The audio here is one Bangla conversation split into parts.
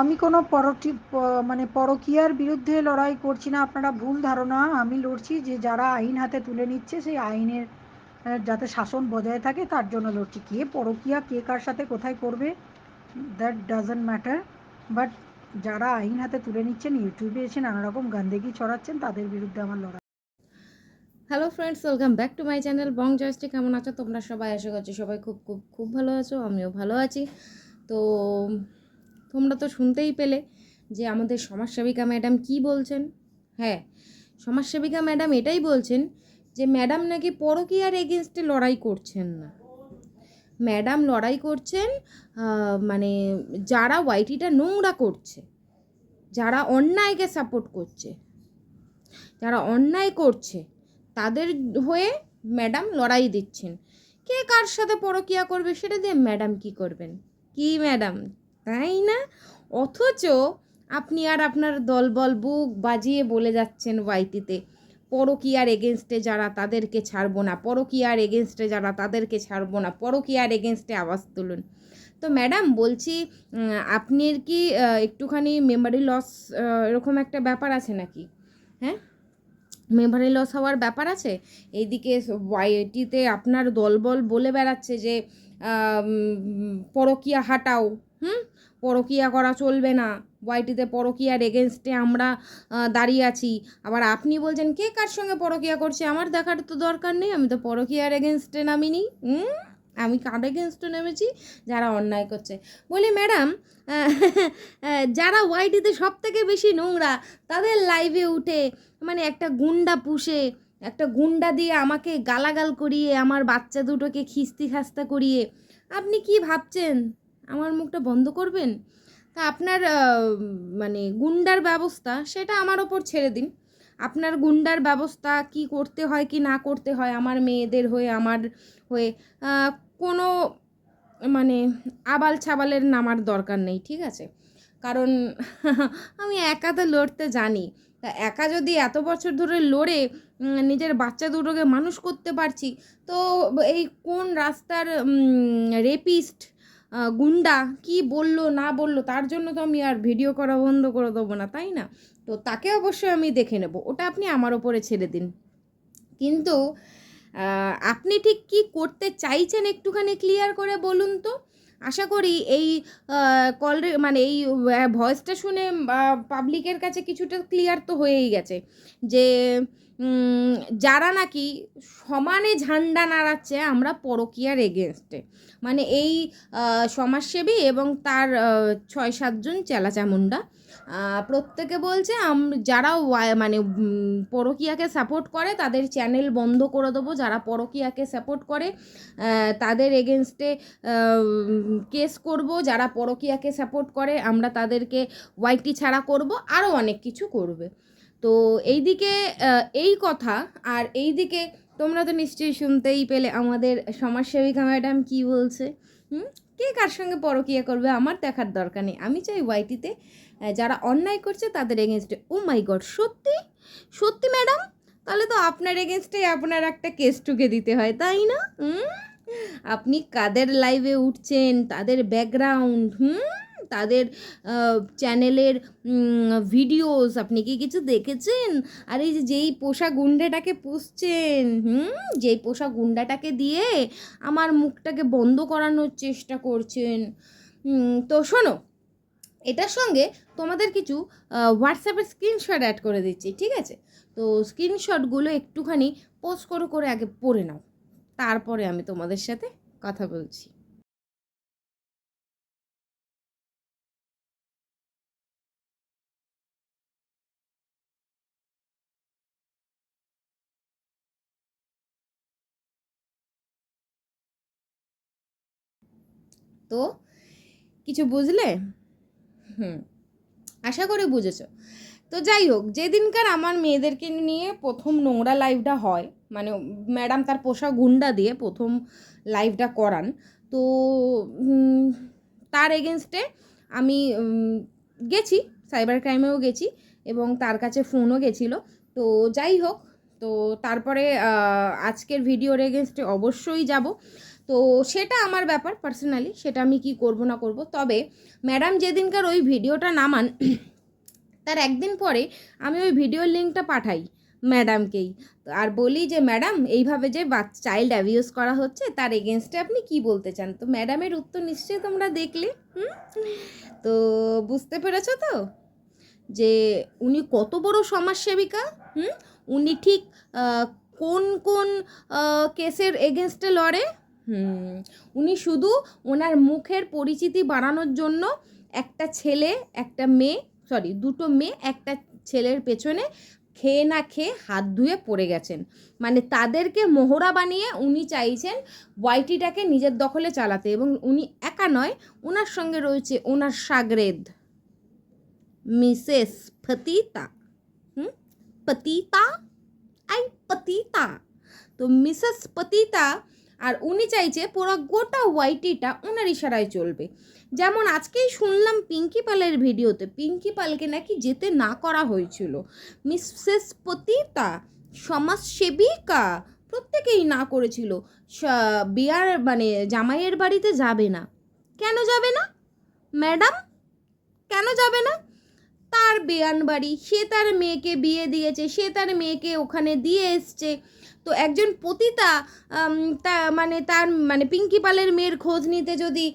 আমি কোনো পরটি মানে পরকীয়ার বিরুদ্ধে লড়াই করছি না। আপনারা ভুল ধারণা, আমি লড়ছি যে যারা আইন হাতে তুলে নিচ্ছে, সেই আইনের যাতে শাসন বজায় থাকে, তার জন্য লড়ছি। কে পরকীয়া, কে কার সাথে কোথায় করবে দ্যাট ডাজন্ট ম্যাটার বাট যারা আইন হাতে তুলে নিচ্ছেন, ইউটিউবে এসে নানা রকম গান্দেগি ছড়াচ্ছেন, তাদের বিরুদ্ধে আমার লড়াই। Hello friends welcome back to my channel বং জয়স্টি কেমন আছো তোমরা সবাই? আশা করছি সবাই খুব খুব খুব ভালো আছো, আমিও ভালো আছি। তো তোমরা তো শুনতেই পেলে যে আমাদের সমাজসেবিকা ম্যাডাম কি বলছেন। হ্যাঁ সমাজসেবিকা ম্যাডাম এটাই বলছেন যে ম্যাডাম নাকি পরকীয়ার এগেনস্টে লড়াই করছেন না। ম্যাডাম লড়াই করছেন মানে যারা ওয়াইটিটা নোংরা করছে, যারা অন্যায়কে সাপোর্ট করছে, যারা অন্যায় করছে, তাদের হয়ে ম্যাডাম লড়াই দিচ্ছেন। কে কার সাথে পরকিয়া করবে সেটা দিয়ে ম্যাডাম কি করবেন? কি ম্যাডাম? তাই না? অথচ আপনি আর আপনার দলবল বুক বাজিয়ে বলে যাচ্ছেন ওয়াইটিতে। পরকিয়ার এগেনস্টে যারা তাদেরকে ছাড়বো না, পরকিয়ার এগেনস্টে যারা তাদেরকে ছাড়বো না, পরকিয়ার এগেনস্টে আওয়াজ তুলুন। তো ম্যাডাম, বলছি আপনার কি একটুখানি মেমারি লস এরকম একটা ব্যাপার আছে নাকি? হ্যাঁ? মেমারি লস হওয়ার ব্যাপার আছে? এইদিকে ওয়াইটিতে আপনার দলবল বলে বেড়াচ্ছে যে পরকিয়া হাটাও, হুম? পরকিয়া করা চলবে না। ওয়াইটিতে পরকিয়ার এগেনস্টে আমরা দাঁড়িয়ে আছি। আবার আপনি বলছেন, কে কার সঙ্গে পরকিয়া করছে? আমার দেখার তো দরকার নেই, আমি তো পরকিয়ার এগেনস্টে নামিনি। হুম? আমি কার এগেনস্টে নেমেছি? যারা অন্যায় করছে। বলি, ম্যাডাম যারা ওয়াইটিতে সব থেকে বেশি নোংরা, তাদের লাইভে উঠে মানে একটা গুন্ডা পুষে, একটা গুন্ডা দিয়ে আমাকে গালাগাল করিয়ে, আমার বাচ্চা দুটোকে খিস্তি খাস্তা করিয়ে, আপনি কি ভাবছেন? আমার মুখটা বন্ধ করবেন? তা আপনার মানে গুন্ডার ব্যবস্থা সেটা আমার ওপর ছেড়ে দিন। আপনার গুন্ডার ব্যবস্থা কি করতে হয়, কি না করতে হয়, আমার মেয়েদের হয়ে, আমার হয়ে কোনো মানে আবাল ছাবালের নামার দরকার নেই, ঠিক আছে? কারণ আমি একা তো লড়তে জানি। তা একা যদি এত বছর ধরে লড়ে নিজের বাচ্চা দুটোকে মানুষ করতে পারছি, তো এই কোন রাস্তার রেপিস্ট গুন্ডা কি বলল, না বলল, তার জন্য তো আমি আর ভিডিও করা বন্ধ করে দেবো না, তাই না? তো তাকে অবশ্যই আমি দেখে নেব, ওটা আপনি আমার ওপরে ছেড়ে দিন। কিন্তু আপনি ঠিক কি করতে চাইছেন একটুখানি ক্লিয়ার করে বলুন তো? আশা করি এই কল মানে এই ভয়েসটা শুনে পাবলিকের কাছে কিছুটা ক্লিয়ার তো হয়েই গেছে। যে যারা নাকি সমানে ঝান্ডা নাড়াচ্ছে, আমরা পরকীয়ার এগেনস্টে মানে এই সমাজসেবী এবং তার ছয় সাতজন চেলাচামুন্ডা প্রত্যেকে বলছে, আম- যারা মানে পরকীয়াকে সাপোর্ট করে, তাদের চ্যানেল বন্ধ করে দেবো। যারা পরকীয়াকে সাপোর্ট করে তাদের এগেনস্টে কেস করব। যারা পরকীয়াকে সাপোর্ট করে, আমরা তাদেরকে ওয়াইটি ছাড়া করব। আরও অনেক কিছু করবে। তো এইদিকে এই কথা আর এইদিকে তোমরা তো নিশ্চয়ই শুনতেই পেলে আমাদের সমাজসেবিকা ম্যাডাম কি বলছে। হুম? কে কার সঙ্গে পরকীয়া করবে আমার দেখার দরকার নেই। আমি চাই ওয়াইটিতে যারা অন্যায় করছে তাদের এগেনস্টে ও মাই গড সত্যি? সত্যি ম্যাডাম? তাহলে তো আপনার এগেনস্টে আপনার একটা কেস টুকে দিতে হয়, তাই না? হুম? আপনি কাদের লাইভে উঠছেন, তাদের ব্যাকগ্রাউন্ড হুম? তাদের চ্যানেলের ভিডিওস আপনি কি কিছু দেখেছেন? আর এই যে যেই পোষা গুন্ডাটাকে পুষছেন, হুম? যেই পোষা গুন্ডাটাকে দিয়ে আমার মুখটাকে বন্ধ করানোর চেষ্টা করছেন। তো শোনো, এটার সঙ্গে তোমাদের কিছু হোয়াটসঅ্যাপের স্ক্রিনশট অ্যাড করে দিচ্ছি, ঠিক আছে? তো স্ক্রিনশটগুলো একটুখানি পোস্ট করে করে আগে পড়ে নাও। তারপরে আমি তোমাদের সাথে কথা বলছি। তো কিছু বুঝলে? হুম, আশা করি বুঝেছ। তো যাই হোক, যেদিনকার আমার মেয়েদেরকে নিয়ে প্রথম নোংরা লাইভটা হয় মানে ম্যাডাম তার পোষা গুন্ডা দিয়ে প্রথম লাইভটা করান, তো তার এগেনস্টে আমি গেছি সাইবার ক্রাইমেও গেছি এবং তার কাছে ফোনও গেছিল। তো যাই হোক তো তারপরে আজকের ভিডিওর এগেনস্টে অবশ্যই যাব। তো সেটা আমার ব্যাপার পার্সোনালি সেটা আমি কি করব না করব। তবে ম্যাডাম যেদিনকার ওই ভিডিওটা নামান, তার একদিন পরে আমি ওই ভিডিওর লিঙ্কটা পাঠাই ম্যাডামকেই আর বলি যে ম্যাডাম এইভাবে যে চাইল্ড অ্যাবিউজ করা হচ্ছে, তার এগেনস্টে আপনি কি বলতে চান? তো ম্যাডামের উত্তর নিশ্চয়ই তোমরা দেখলে, হুম? তো বুঝতে পেরেছ তো? যে উনি কত বড় সমাজসেবিকা, হুম? উনি ঠিক কোন কোন কেসের এগেনস্টে লড়ে? উনি শুধু ওনার মুখের পরিচিতি বাড়ানোর জন্য একটা ছেলে, একটা মেয়ে সরি দুটো মেয়ে, একটা ছেলের পেছনে খেয়ে না খেয়ে হাত ধুয়ে পড়ে গেছেন। মানে তাদেরকে মোহরা বানিয়ে উনি চাইছেন ওয়াইটিটাকে নিজের দখলে চালাতে এবং উনি একা নয়, ওনার সঙ্গে রয়েছে ওনার সাগরেদ, মিসেস ফতিতা। পতিতা আই পতিতা তো মিসেস পতিতা আর উনি চাইছে পুরো গোটা ওয়াইটিটা ওনার ইশারায় চলবে। যেমন আজকেই শুনলাম পিঙ্কি পালের ভিডিওতে পিঙ্কি পালকে নাকি যেতে না করা হয়েছিল। মিসেস পতিতা, সমাজসেবিকা, প্রত্যেকেই না করেছিল। বিয়ার মানে জামাইয়ের বাড়িতে যাবে না। কেন যাবে না? ম্যাডাম, কেন যাবে না? তার বেয়ান বাড়ি, সে তার মেয়েকে বিয়ে দিয়েছে, সে তার মেয়েকে ওখানে দিয়ে এসছে। তো একজন পতিতা তা মানে তার মানে পিঙ্কি পালের মেয়ের খোঁজ নিতে যদি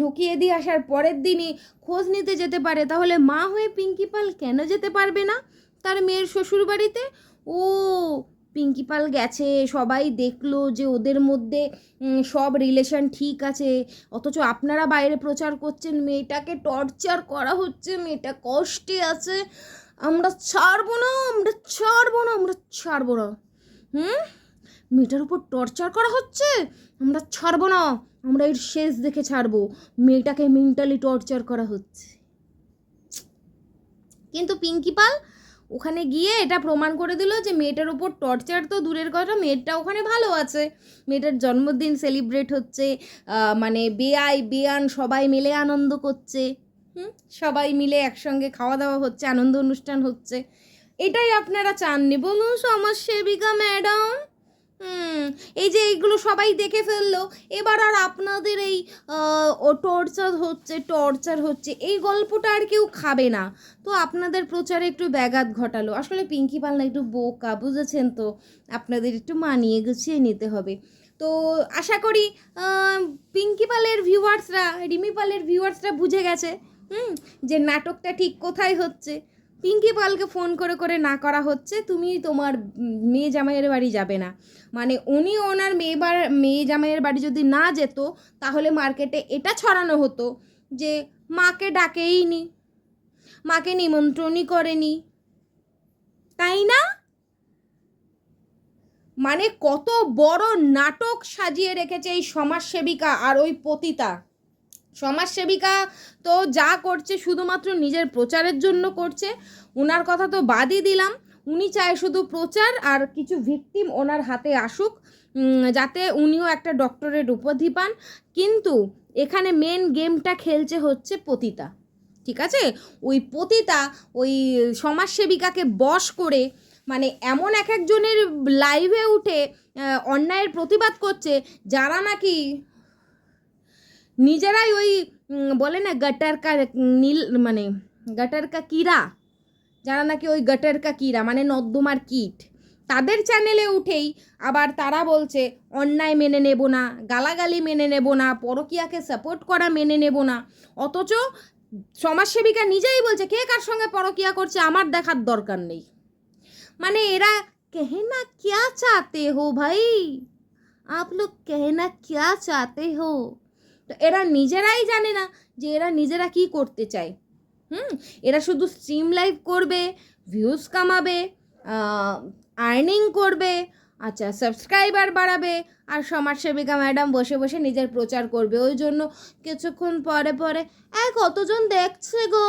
ঢুকিয়ে দিয়ে আসার পরের দিনই খোঁজ নিতে যেতে পারে, তাহলে মা হয়ে পিঙ্কি পাল কেন যেতে পারবে না তার মেয়ের শ্বশুর বাড়িতে ও পিঙ্কি পাল গেছে, সবাই দেখল যে ওদের মধ্যে সব রিলেশন ঠিক আছে। অথচ আপনারা বাইরে প্রচার করছেন, মেয়েটাকে টর্চার করা হচ্ছে, মেয়েটা কষ্টে আছে। আমরা ছাড়বো না, আমরা ছাড়বো না, আমরা ছাড়বো না। হুম? মেয়েটার উপর টর্চার করা হচ্ছে? আমরা ছাড়বো না, আমরা এর শেষ দেখে ছাড়বো। মেয়েটাকে মেন্টালি টর্চার করা হচ্ছে। কিন্তু পিঙ্কি পাল ওখানে গিয়ে এটা প্রমাণ করে দিল যে মেয়েটার ওপর টর্চার তো দূরের কথা, মেয়েটা ওখানে ভালো আছে। মেয়েটার জন্মদিন সেলিব্রেট হচ্ছে মানে বেআই বেয়ান সবাই মিলে আনন্দ করছে সবাই মিলে একসঙ্গে খাওয়া দাওয়া হচ্ছে, আনন্দ অনুষ্ঠান হচ্ছে। এটাই আপনারা চাননি। বলুন, সমাজসেবিকা ম্যাডাম। হুম, এই যে এইগুলো সবাই দেখে ফেলল। এবার আর আপনাদের এই টর্চার হচ্ছে টর্চার হচ্ছে, এই গল্পটা আর কেউ খাবে না। তো আপনাদের প্রচারে একটু ব্যাঘাত ঘটালো। আসলে পিঙ্কি পালনা একটু বোকা, বুঝেছেন তো? আপনাদের একটু মানিয়ে গুছিয়ে নিতে হবে। তো আশা করি পিঙ্কি পালের ভিউয়ার্সরা রিমি পালের ভিউয়ার্সরা বুঝে গেছে, হুম, যে নাটকটা ঠিক কোথায় হচ্ছে। পিঙ্কি পালকে ফোন করে করে না করা হচ্ছে, তুমি তোমার মেয়ে জামাইয়ের বাড়ি যাবে না। মানে উনি ওনার মেয়ে মেয়ে জামাইয়ের বাড়ি যদি না যেত, তাহলে মার্কেটে এটা ছড়ানো হতো যে মাকে ডাকেই নি মাকে নিমন্ত্রণই করেনি। তাই না? মানে কত বড় নাটক সাজিয়ে রেখেছে এই সমাজসেবিকা আর ওই পতিতা। সমাজসেবিকা তো যা করছে, শুধুমাত্র নিজের প্রচারের জন্য করছে। ওনার কথা তো বাদই দিলাম। উনি চায় শুধু প্রচার আর কিছু ভিকটিম ওনার হাতে আসুক যাতে উনিও একটা ডক্টরেট উপাধি পান। কিন্তু এখানে মেন গেমটা খেলছে হচ্ছে পতিতা। ঠিক আছে? ওই পতিতা, ওই সমাজসেবিকাকে বশ করে মানে এমন এক একজনের লাইভে উঠে অন্যায়ের প্রতিবাদ করছে, যারা নাকি নিজেরাই ওই উম, বলে না গটার কা নীল মানে গটার কা কিরা যারা নাকি ওই গটার কা কিরা মানে নর্দমার কীট তাদের চ্যানেলে উঠেই আবার তারা বলছে অন্যায় মেনে নেব না গালাগালি মেনে নেব না পরকিয়াকে সাপোর্ট করা মেনে নেব না অথচ সমাজসেবিকা নিজেই বলছে কে কার সঙ্গে পরকিয়া করছে আমার দেখার দরকার নেই মানে এরা कहना क्या चाहते हो भाई आप लोग कहना क्या चाहते हो তো এরা নিজেরাই জানে না যে এরা নিজেরা কি করতে চায়। হুম? এরা শুধু স্ট্রিম লাইভ করবে ভিউজ কামাবে আর্নিং করবে আচ্ছা সাবস্ক্রাইবার বাড়াবে, আর সমাজসেবিকা ম্যাডাম বসে বসে নিজের প্রচার করবে। ওই জন্য কিছুক্ষণ পরে পরে এ কতজন দেখছে গো?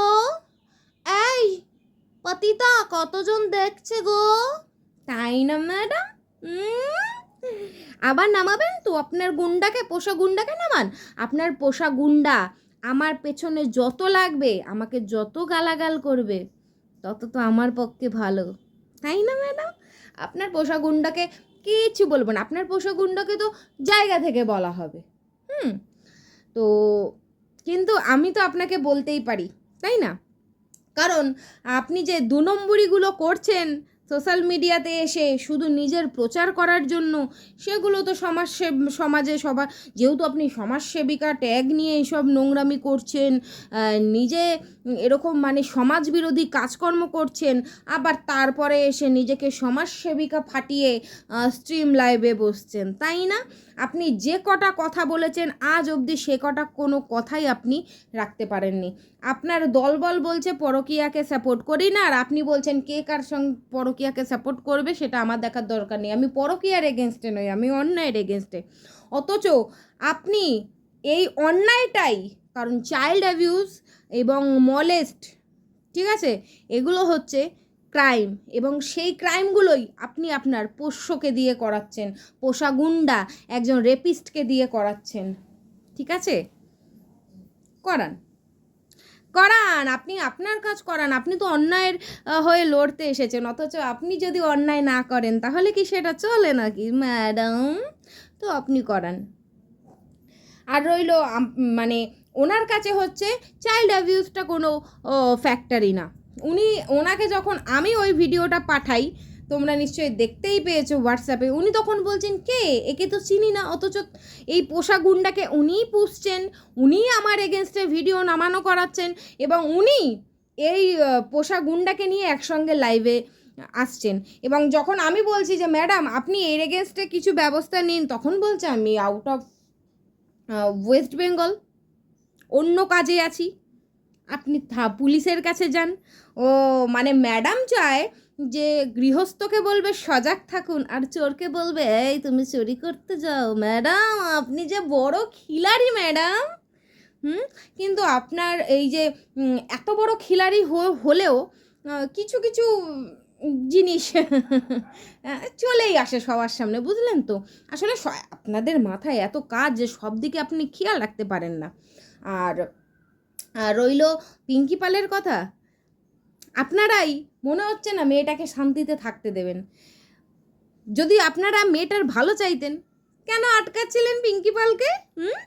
এই, পতিতা, কতজন দেখছে গো? তাই না ম্যাডাম আবার নামাবেন তো, আপনার গুন্ডাকে, পোষা গুন্ডাকে নামান। আপনার পোষা গুন্ডা, আমার পেছনে যত লাগবে, আমাকে যত গালাগাল করবে, তত তো আমার পক্ষে ভালো। তাই না, ম্যাডাম? আপনার পোষা গুন্ডাকে কিছু বলব না, আপনার পোষা গুন্ডাকে তো জায়গা থেকে বলা হবে। হুম? তো, কিন্তু আমি তো আপনাকে বলতেই পারি, তাই না? কারণ আপনি যে দু নম্বরিগুলো করছেন সোশ্যাল মিডিয়াতে এসে শুধু নিজের প্রচার করার জন্য, সেগুলো তো সমাজ সমাজে সবার, যেহেতু আপনি সমাজসেবিকা, ট্যাগ নিয়ে এইসব নোংরামি করছেন নিজে এরকম মানে সমাজবিরোধী কাজকর্ম করছেন, আবার তারপরে এসে নিজেকে সমাজসেবিকা ফাটিয়ে স্ট্রিম লাইভে বসছেন, তাই না? আপনি যে কটা কথা বলেছেন, আজ অবধি সে কটা কোনো কথাই আপনি রাখতে পারেননি। আপনার দলবল বলছে পরকিয়াকে সাপোর্ট করি না, আর আপনি বলছেন কে কার সঙ্গে পরকিয়াকে সাপোর্ট করবে সেটা আমার দেখার দরকার নেই। আমি পরকিয়ার এগেনস্টে নই, আমি অন্যায়ের এগেনস্টে অথচ আপনি এই অন্যায়টাই, কারণ চাইল্ড অ্যাবিউজ এবং মলেস্ট ঠিক আছে? এগুলো হচ্ছে ক্রাইম এবং সেই ক্রাইমগুলোই আপনি আপনার পোষ্যকে দিয়ে করাচ্ছেন, পোষা গুন্ডা, একজন রেপিস্টকে দিয়ে করাচ্ছেন, ঠিক আছে? করান। করান, আপনি আপনার কাজ করান, আপনি তো অন্যায়ের হয়ে লড়তে এসেছেন, অথচ আপনি যদি অন্যায় না করেন, তাহলে কি সেটা চলে নাকি? ম্যাডাম, তো আপনি করান। আর রইল মানে ওনার কাছে হচ্ছে চাইল্ড অ্যাবিউজটা কোনো ফ্যাক্টরি না। উনি, ওনাকে যখন আমি ওই ভিডিওটা পাঠাই তোমরা নিশ্চয়ই দেখতেই পেয়েছ হোয়াটসঅ্যাপে উনি তখন বলছেন, কে? একে তো চিনি না। অথচ এই পোষা গুন্ডাকে উনিই পুষছেন, উনিই আমার এগেনস্টে ভিডিও নামানো করাচ্ছেন এবং উনি এই পোষা গুন্ডাকে নিয়ে একসঙ্গে লাইভে আসছেন। এবং যখন আমি বলছি যে, ম্যাডাম, আপনি এর এগেনস্টে কিছু ব্যবস্থা নিন, তখন বলছে, আমি আউট অফ ওয়েস্ট বেঙ্গল অন্য কাজে আছি। আপনি পুলিশের কাছে যান। ও মানে ম্যাডাম চায় যে গৃহস্থকে বলবে, সজাগ থাকুন। আর চোরকে বলবে, এই তুমি চুরি করতে যাও। ম্যাডাম, আপনি যে বড় খিলাড়ি, ম্যাডাম। হুম? কিন্তু আপনার এই যে এত বড় খিলাড়ি হলেও কিছু কিছু জিনিস চলেই আসে সবার সামনে, বুঝলেন তো? আসলে আপনাদের মাথায় এত কাজ যে সব দিকে আপনি খেয়াল রাখতে পারেন না। আর রইল পিঙ্কি পালের কথা? আপনারাই, মনে হচ্ছে না মেয়েটাকে শান্তিতে থাকতে দেবেন। যদি আপনারা মেয়েটার ভালো চাইতেন, কেন আটকাচ্ছিলেন পিঙ্কি পালকে? হুম?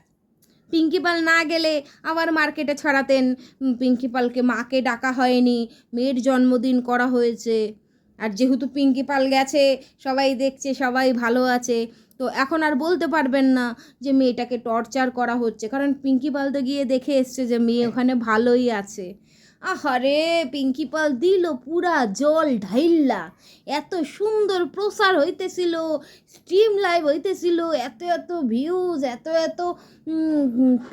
পিঙ্কি পাল না গেলে আবার মার্কেটে ছড়াতেন পিঙ্কি পালকে মাকে ডাকা হয়নি, মেয়ের জন্মদিন করা হয়েছে। আর যেহেতু পিঙ্কি পাল গেছে, সবাই দেখছে, সবাই ভালো আছে, তো এখন আর বলতে পারবেন না যে মেয়েটাকে টর্চার করা হচ্ছে। কারণ পিঙ্কি পাল তো গিয়ে দেখে এসছে যে মেয়ে ওখানে ভালোই আছে। আহারে, পিঙ্কি পাল দিল পুরা জল ঢাইল্লা। এত সুন্দর প্রসার হইতেছিল, স্ট্রিম লাইভ হইতেছিল, এত এত ভিউজ এত এত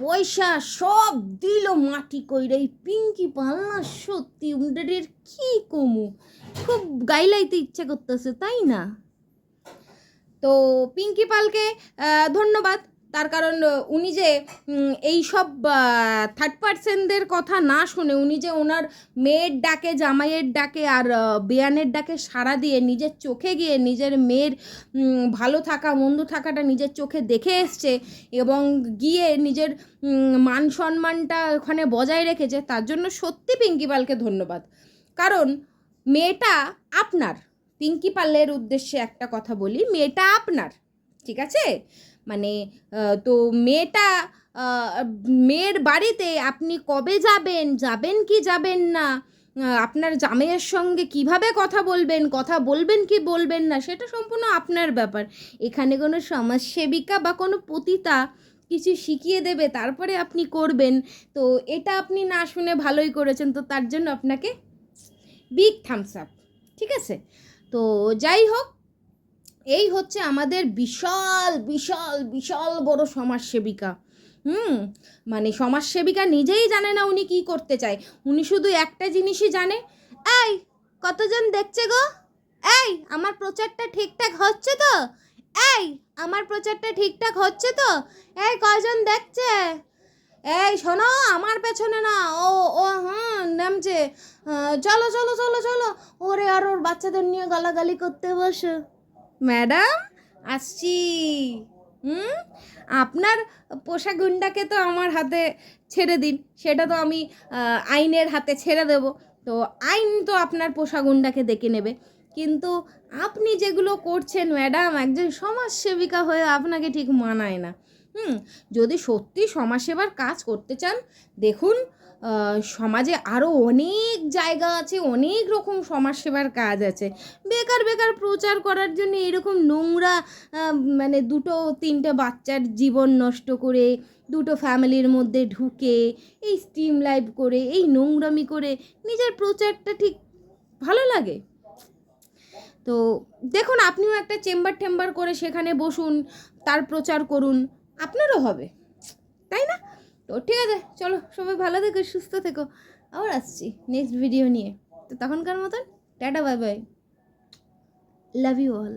পয়সা সব দিল মাটি কইরা। এই পিঙ্কি পাল না সত্যি উন্ডারের কি কমু? খুব গাইলাইতে ইচ্ছা করতেছে, তাই না? তো পিঙ্কি পালকে ধন্যবাদ। তার কারণ উনি যে এই সব থার্ড পার্সেনদের কথা না শুনে উনি যে ওনার মেয়ের ডাকে, জামাইয়ের ডাকে আর বেয়ানের ডাকে সাড়া দিয়ে নিজের চোখে গিয়ে নিজের মেয়ের ভালো থাকা, মন্দ থাকাটা নিজের চোখে দেখে এসছে এবং গিয়ে নিজের মান সম্মানটা ওখানে বজায় রেখেছে, তার জন্য সত্যি পিঙ্কি পালকে ধন্যবাদ। কারণ, মেয়েটা আপনার। পিঙ্কি পালের উদ্দেশ্যে একটা কথা বলি, মেয়েটা আপনার, ঠিক আছে? মানে তো মেয়েটা মেয়ের বাড়িতে আপনি কবে যাবেন? যাবেন কি যাবেন না? আপনার জামাইয়ের সঙ্গে কীভাবে কথা বলবেন? কথা বলবেন কি বলবেন না? সেটা সম্পূর্ণ আপনার ব্যাপার। এখানে কোনো সমাজসেবিকা বা কোনো পতিতা কিছু শিখিয়ে দেবে, তারপরে আপনি করবেন। তো এটা আপনি না শুনে ভালোই করেছেন, তো তার জন্য আপনাকে বিগ থামস আপ ঠিক আছে? তো যাই হোক এই হচ্ছে আমাদের বিশাল বিশাল বিশাল বড় সমাজসেবিকা। হুম? মানে সমাজসেবিকা নিজেই জানে না উনি কি করতে চায়। উনি শুধু একটা জিনিসই জানে। এই, কতজন দেখছে গো? এই, আমার প্রচারটা ঠিকঠাক হচ্ছে তো? এই, আমার প্রচারটা ঠিকঠাক হচ্ছে তো? এই কজন দেখছে? এই, শোনো, আমার পেছনে না, ও ও হ্যাঁ নামছে। চলো চলো চলো চলো। ওরে, আর ওর বাচ্চাদের নিয়ে গালাগালি করতে বসো। ম্যাডাম, আসছি। হুম? আপনার পোষা গুন্ডাকে তো আমার হাতে ছেড়ে দিন, সেটা তো আমি আইনের হাতে ছেড়ে দেব। তো আইন তো আপনার পোষা গুন্ডাকে দেখে নেবে। কিন্তু আপনি যেগুলো করছেন ম্যাডাম, একজন সমাজসেবিকা হয়ে আপনাকে ঠিক মানায় না। হুম? যদি সত্যি সমাজসেবার কাজ করতে চান, দেখুন সমাজে আরও অনেক জায়গা আছে, অনেক রকম সমাজসেবার কাজ আছে। বেকার বেকার প্রচার করার জন্য এরকম নোংরা মানে দুটো, তিনটে বাচ্চার জীবন নষ্ট করে, দুটো ফ্যামিলির মধ্যে ঢুকে, এই স্টিম লাইভ করে, এই নোংরামি করে নিজের প্রচারটা ঠিক ভালো লাগে। তো দেখুন, আপনিও একটা চেম্বার টেম্বার করে সেখানে বসুন, তার প্রচার করুন, আপনারও হবে। তাই না? তো ঠিক আছে, চলো সবাই ভালো থেকো, সুস্থ থেকো। আবার আসছি নেক্সট ভিডিও নিয়ে। তো তখনকার মতন, tata bye bye love you all